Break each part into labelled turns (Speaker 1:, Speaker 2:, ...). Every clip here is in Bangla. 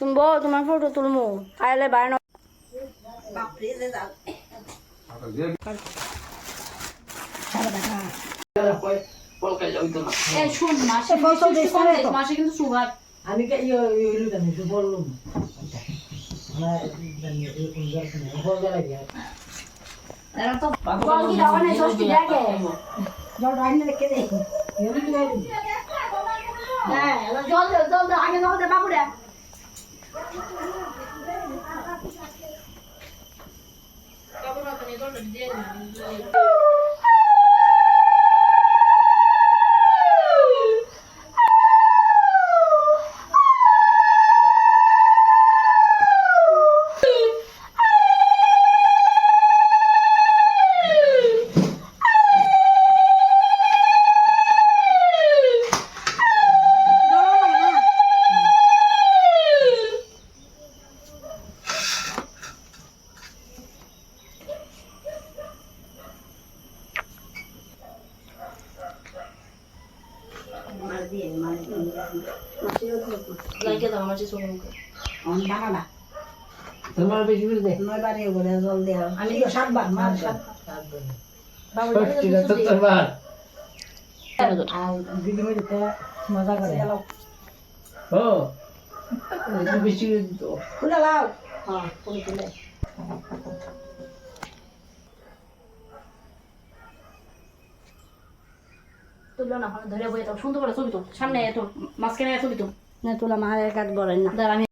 Speaker 1: তুমি বউ তোমার ফটো তুলমু আইলে বাইরে
Speaker 2: আমি বললুম। না জানি এরকম দরকার নেই বল গেলে কি
Speaker 3: এরা তো
Speaker 1: জল কি দাও না ষষ্ঠী দেখে
Speaker 2: জল রাইনে রেখে দে এমনি কি গাইবি
Speaker 1: হ্যাঁ জল দে লাইকে দাও
Speaker 3: না।
Speaker 2: তোমার বেশি দে।
Speaker 3: নয় বারে বলে জল দেয়া
Speaker 2: আমি তো সাতবার মার সাত
Speaker 1: বাবু
Speaker 2: ষষ্ঠীটা তো তোরবার
Speaker 1: আর
Speaker 2: আর দিদি মেয়ে তো মজা করে। ও একটু বেশি করে দিত।
Speaker 3: খুলে লাও হ্যাঁ খুলে খুলে।
Speaker 1: তুললো না ধরে বইয়ে দাও। সুন্দর করে ছবি তো? সামনে এত মাঝখানে ছবি তো।
Speaker 3: না তোলা মায়ের কাজ বলেন না।
Speaker 1: আমি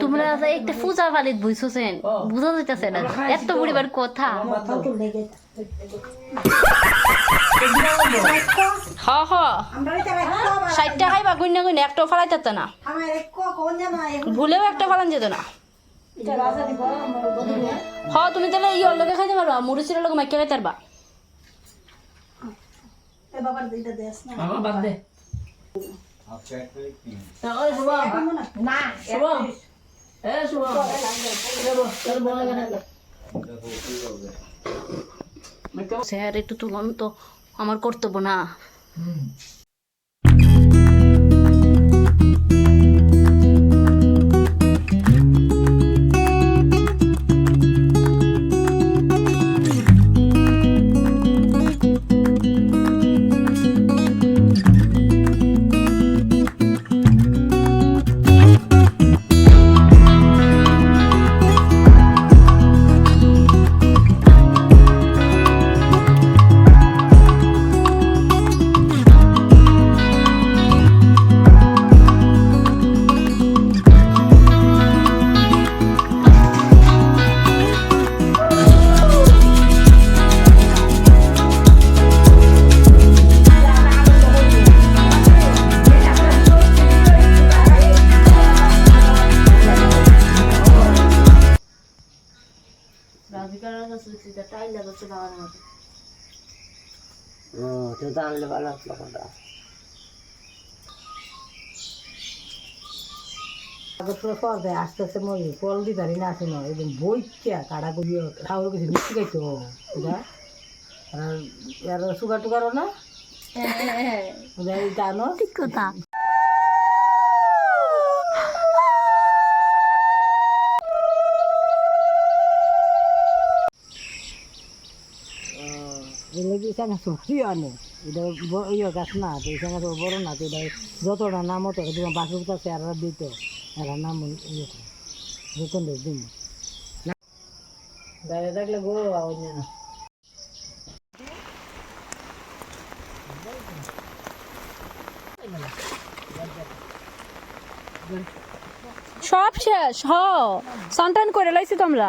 Speaker 2: তোমার
Speaker 1: একটা পূজা বুঝা যাইতাছে না। এত পরিবার কথা। হ হ। ষাট টাকাই বা একটাও না। ভুলেও একটা ফালান যেত না। হ তুমি তাহলে ইয়ে লগে খাইতে পারবা মুড়ির লগে মাইকে খাইতে পারবা। স্যার একটু তুলন তো আমার কর্তব্য না।
Speaker 3: ও তো জানলে ভালো আসলো
Speaker 2: তো সরবে আস্তে আস্তে মই কল দি পারি না আসে না একদম বইটা কাটা করি খাওয়ার কিছু আর আর সুগার টুগারও না জানো
Speaker 1: ঠিক কথা।
Speaker 2: এখানে সুখী এটা ইয়ে গাছ না তো এখানে তো বড় না তো এটা যতটা নাম হতো তোমার বাসুর কাছে আর দিত। এরা নাম ইয়ে। যতন দিন। দাঁড়িয়ে থাকলে গরু অন্য না।
Speaker 1: সব শেষ হ। সন্তান করে লাইছি তোমরা।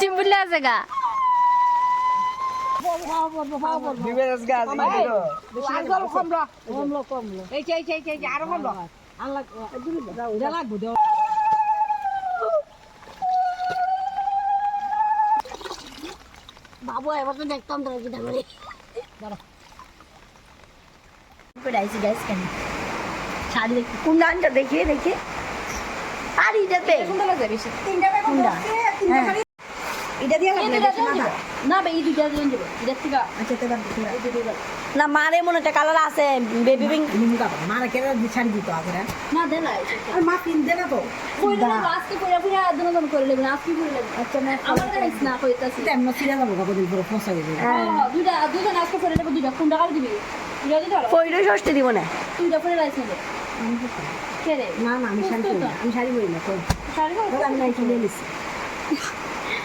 Speaker 1: চিম্বুলে আছে গা
Speaker 3: বাবু এবার তো দেখতাম তোরা কি করে করে আইসি গাইস কেন? শাড়ি দেখি। কোনটা আনটা দেখিয়ে। দেখি হ্যাঁ না না।
Speaker 1: না দিন দেবো।
Speaker 3: আচ্ছা না। না মারে মনে একটা কালার আছে বেবি পিঙ্ক
Speaker 4: মারা কেটে ছাড়ি দিত আগে
Speaker 1: না দে না
Speaker 4: আর মা কিন দেবে তো।
Speaker 1: না আজকে কইরা পুরা দুনো দুনো করে লেবেন আজকে করে লেবেন
Speaker 3: আচ্ছা না
Speaker 1: আমার দেখাইছ না কইতাছি।
Speaker 4: এমন ছিঁড়ে যাব কদিন পরে ফসা গেছে?
Speaker 3: হ্যাঁ
Speaker 1: দুইটা দুইটা আজকে করে লেবে দুইটা। দিবি?
Speaker 3: পয়লা ষষ্ঠী দিব না।
Speaker 1: করে লাইছ না। কে রে
Speaker 4: না না আমি শাড়ি পরি না। আমি শাড়ি পরি না তো
Speaker 1: শাড়ি পরো?
Speaker 4: দাদা, আমি নাই কিনে নিছি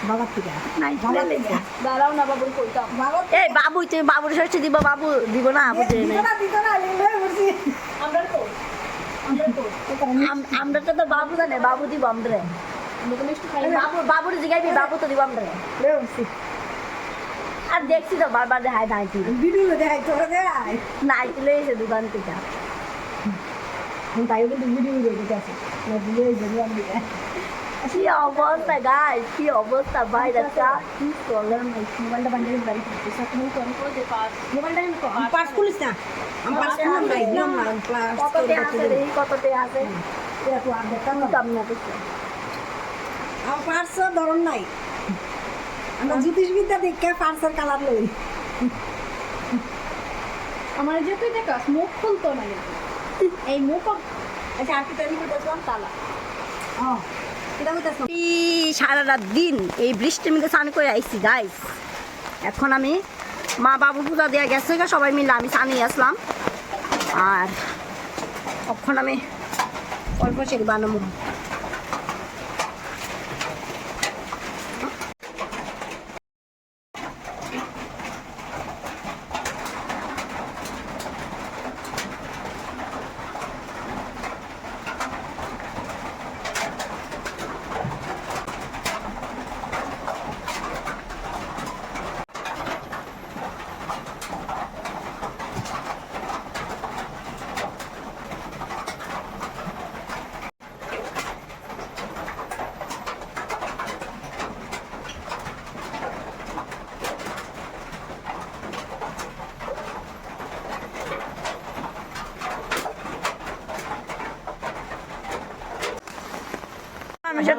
Speaker 4: বাবার থেকে।
Speaker 3: নাই
Speaker 4: বাবার থেকে।
Speaker 1: দাঁড়াও না বাবুর কইতাম।
Speaker 3: এই বাবু তুই বাবুর ষষ্ঠী দিব বাবু দিব না আপু দেয়
Speaker 4: না। দিত না লিঙ্গ
Speaker 1: আমরা তো আমরা তো।
Speaker 3: তো তো বাবু জানে বাবু দিব আমরা।
Speaker 1: আমরা তো মিষ্টি খাই
Speaker 3: বাবু বাবুর জিগাইবি বাবু তো দিব আমরা। আর দেখছি তো বারবার দেখায় নাইটি
Speaker 4: ভিডিও দেখাই তোরা
Speaker 3: নাইটি দোকান থেকে।
Speaker 4: তাইও কিন্তু ভিডিও আছে আমি
Speaker 3: কি অবস্থা গাই কি অবস্থা কি প্রবলেম মোবাইলটা বান্ধবী বাড়ি
Speaker 1: সব মুখ কোন করে দে পাস
Speaker 3: মোবাইলটা
Speaker 4: আমি পাস করিস না আমি পাস করলাম না একদম না ক্লাস
Speaker 3: কততে আছে রে কততে আছে
Speaker 4: আর দেখতাম না
Speaker 3: দাম না কিছু
Speaker 4: আমার পার্সের ধরন নাই আমরা জ্যোতিষবিদ্যা দেখে পার্সের কালার লই
Speaker 1: আমার যে তুই দেখাস মুখ খুলতো না কিন্তু। এই মুখ
Speaker 4: আচ্ছা আর কি তৈরি করতেছিলাম
Speaker 1: তালা।
Speaker 3: সারা রাত দিন এই বৃষ্টির মধ্যে স্নান করে আইছি গাইস এখন আমি মা বাবু পূজা দেওয়া গেছে সবাই মিলে আমি স্নানে আসলাম। আর এখন আমি অল্প সেগুলো বানাবো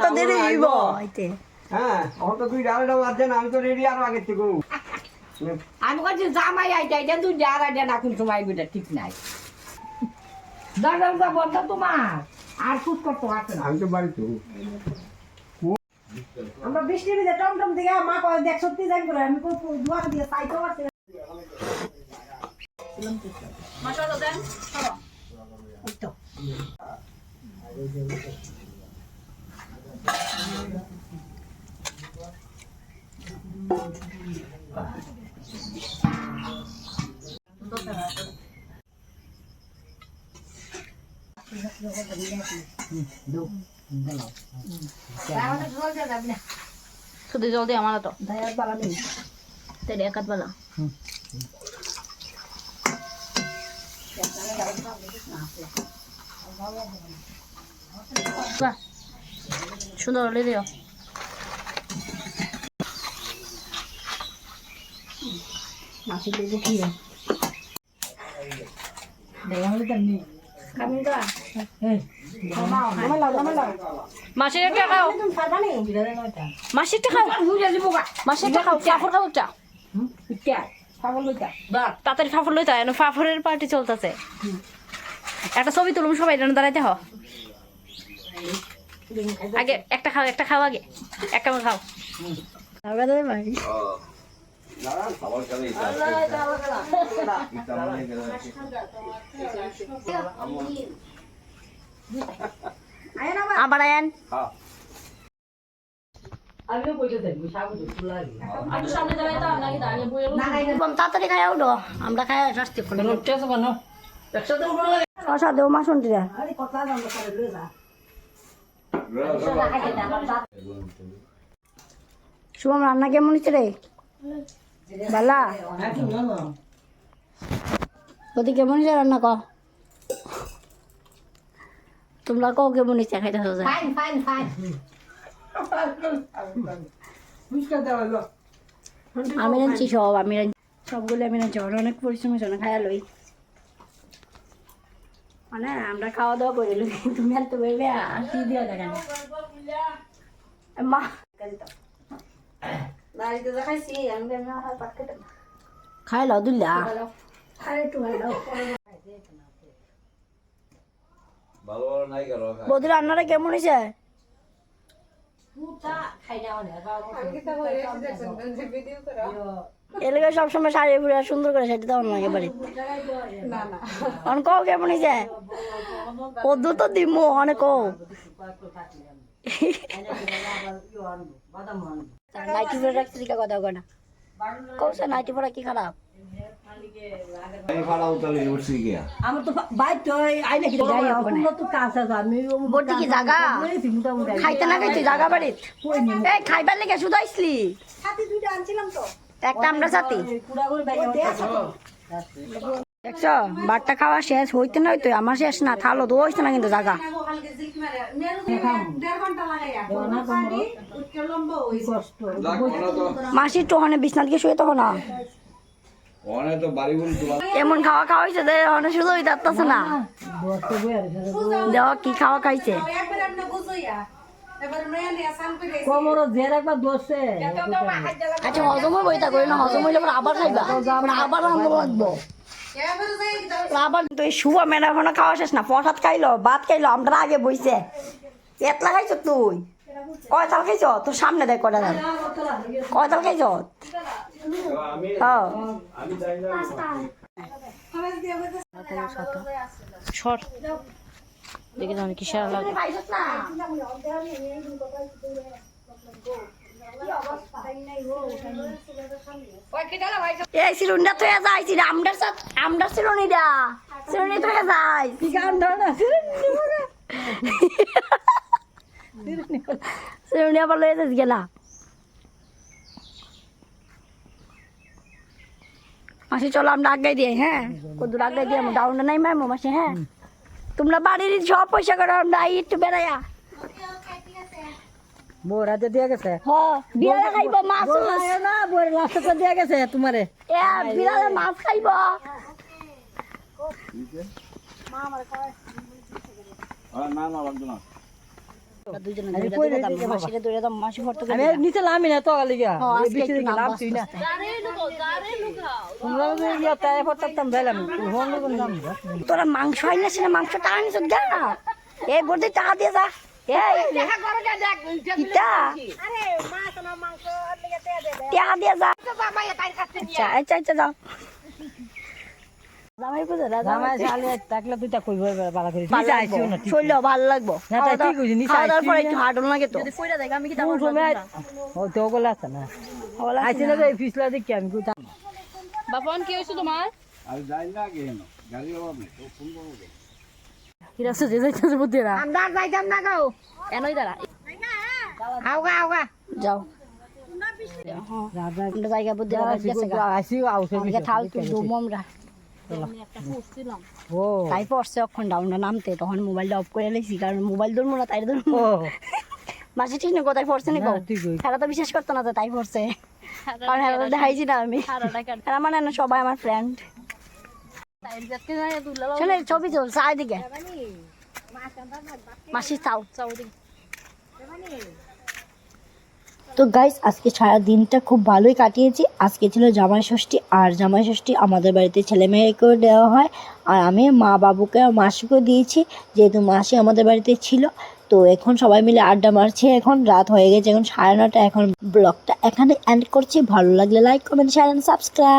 Speaker 3: তো দেরি হইব হইতে
Speaker 5: হ্যাঁ এখন তো তুই ডালটা বাজছে না আমি তো রেডি আরও আগের থেকে।
Speaker 4: আমি বলছি জামাই আইটা এটা তুই যার আইডিয়া না কোন সময় এটা ঠিক নাই। দাদা বলতো তোমার আর খুব করতে পারছে না।
Speaker 5: আমি তো বাড়িতে
Speaker 4: আমরা বৃষ্টির ভিতরে টমটম থেকে মা কয় দেখ সত্যি যাই করে আমি দুয়ার দিয়ে চাইতে পারছি না।
Speaker 1: মশলা দেন
Speaker 4: তো।
Speaker 1: শুধু জল দিয়ে আমার তো
Speaker 3: দয়ার বালা নেই
Speaker 1: তেল এক হাত বেলা বাহ, সুন্দর হলে দিও। মাসির একটা। মাসির ফাফর তাড়াতাড়ি ফাফর লইতে ফাফরের পার্টি চলতেছে। একটা ছবি তুলুম সবাই দাঁড়াইতে হ। আগে একটা খাও একটা খাও আগে। এক কামড় খাও।
Speaker 3: আমরা দেবে ভাই। আবার আয়েন। তাড়াতাড়ি খাই উঠো। আমরা খাই শাস্তি
Speaker 4: একসাথে
Speaker 3: মাসুন দিরা
Speaker 4: আরে কথা জানব পরে, লয়ে যা।
Speaker 3: শুভম রান্না কেমন হচ্ছে রে? বালা? ওদি কেমন হয়েছে রান্না ক তোমরা কও কেমন হয়েছে খাইতে যায়
Speaker 2: ফাইন ফাইন ফাইন
Speaker 3: আমি রাঁধছি সব আমি রাঁধছি। সবগুলো আমি রাঁধছি অনেক পরিশ্রম হয়েছে না খায়া লই। মানে আমরা খাওয়া দাওয়া করে লই তুমি আর তো বলবে আর দিয়া দেখেন মা খাই লাও দুল্লা। খাই একটু বৌদি রান্নাটা কেমন হয়েছে? এলাকা সবসময় শাড়ি ফুড়ে সুন্দর করে সেটা তেমন লাগে বাড়ি অন কও কেমন হয়েছে তো দিমু অনেক কও। নাইটি পরে রাখছি কথা কয় না। কৌছে নাইটি পরা কি খারাপ?
Speaker 2: আমার তো তো কি যাই তো আমি
Speaker 3: কি খাইতে না খাইতে জাগা বাড়িত? এই খাইবার লেগে শুধু আইসলি। একটা আমরা সাথী দেখছ বারটা খাওয়া শেষ হইতে না হইতে আমার শেষ না থালো তো হইছে না কিন্তু জাগা।
Speaker 2: কষ্ট
Speaker 3: মাসি টোহনে বিছনাথ গিয়ে শুয়ে তখন না। এমন খাওয়া খাওয়া হয়েছে যে অনেক শুধু হইতে পারতেছে না। দেখ কি খাওয়া খাইছে।
Speaker 2: কোমর জের একবার দোষে
Speaker 3: আচ্ছা হজম বইতা করি না হজম হইলে আবার খাইবা। পরে আবার লাগবো। আবার কিন্তু এই শুভ মেনা এখনও খাওয়া শেষ না প্রসাদ খাইলো ভাত খাইলো আমরা আগে বইছে। এতলা খাইছ তুই? কয় তাল খাইছ? তোর সামনে দেখ কটা তাল। কয় তাল খাইছ? হ্যাঁ।
Speaker 1: সর। দেখে জানি কিসের লাগে।
Speaker 3: এই সিরুনটা তো যাই সিরা আমডার সাথ, আমডার সিরুনিটা সিরুনি তো যাই
Speaker 2: কি গান ধর না
Speaker 3: সিরুনি আবার মাসি চলো, আমরা আগাই দিয়ে হ্যাঁ? কদুর আগাই দিয়ে ডাউনটা নাই মারমো মাসি হ্যাঁ? তোমরা বাড়ির সব পয়সা করো আমরা একটু বেড়াইয়া।
Speaker 2: দিয়া গেছে?
Speaker 3: হ্যাঁ বিড়ালে খাইব মাছ
Speaker 2: বোর না বোর লাস্টে দিয়ে গেছে তোমারে।
Speaker 3: এ বিড়ালে মাছ খাইব।
Speaker 5: না না লাগবে না।
Speaker 2: নিচে নামি না তো আলিগা
Speaker 3: হ্যাঁ,
Speaker 2: না।
Speaker 3: তোরা মাংস হয় না সেটা মাংস টাকা নিছ যা এই বলতে টাকা দিয়ে যা। টাকা দিয়ে যা। আচ্ছা আচ্ছা আচ্ছা যাও। জামাই পুজো
Speaker 2: জামাই শালি থাকলে তুই তা কই বালা করি।
Speaker 3: ভালো
Speaker 2: নিচে না
Speaker 3: লাগবো শরীর লাগবো।
Speaker 2: না, তাই ঠিক হয়েছে, নিচে
Speaker 3: খাওয়া পরে একটু হাঁটন লাগে তো।
Speaker 2: কোন সময় ও তো ওগুলো আছে না।
Speaker 3: ভালো
Speaker 2: না। এই পিছলা দেখি আমি কোথা
Speaker 1: বাপন কি হয়েছে তোমার?
Speaker 5: আমি যাই না কেন গাড়ি অভাব নেই তো ফোন করব
Speaker 2: কিরা সুজে যাইতেছে বুদ্ধি না
Speaker 3: আমরা যাইতাম না গো।
Speaker 1: এনই দাঁড়া।
Speaker 3: আওগা আওগা যাও।
Speaker 2: রাজা
Speaker 3: আমরা জায়গা বুদ্ধি গেছে গা।
Speaker 2: আইসি
Speaker 3: থাল তুই দম আমরা
Speaker 2: ও
Speaker 3: তাই পড়ছে অক্ষণ ডাউনটা নামতে তখন মোবাইলটা অফ করে লেছি কারণ মোবাইল ধরবো না তাই ধরবো
Speaker 2: ও।
Speaker 3: মাসি ঠিক না কোথায় পড়ছে নি। খেলা তো বিশ্বাস করতো না তো তাই পড়ছে। কারণ তো দেখাইছি না আমি। খেলা মানে না সবাই আমার ফ্রেন্ড শোনে ছবি চল চারিদিকে মাসি চাও। তো গাইস আজকে সারা দিনটা খুব ভালোই কাটিয়েছি। আজকে ছিল জামাই ষষ্ঠী, আর জামাই ষষ্ঠী আমাদের বাড়িতে ছেলে মেয়েকেও দেওয়া হয়, আর আমি মা বাবুকে আর মাসিকেও দিয়েছি, যেহেতু মাসি আমাদের বাড়িতে ছিল। তো এখন সবাই মিলে আড্ডা মারছে এখন, রাত হয়ে গেছে এখন সাড়ে নটা, এখন ব্লগটা এখানে এন্ড করছি। ভালো লাগলে লাইক কমেন্ট শেয়ার সাবস্ক্রাইব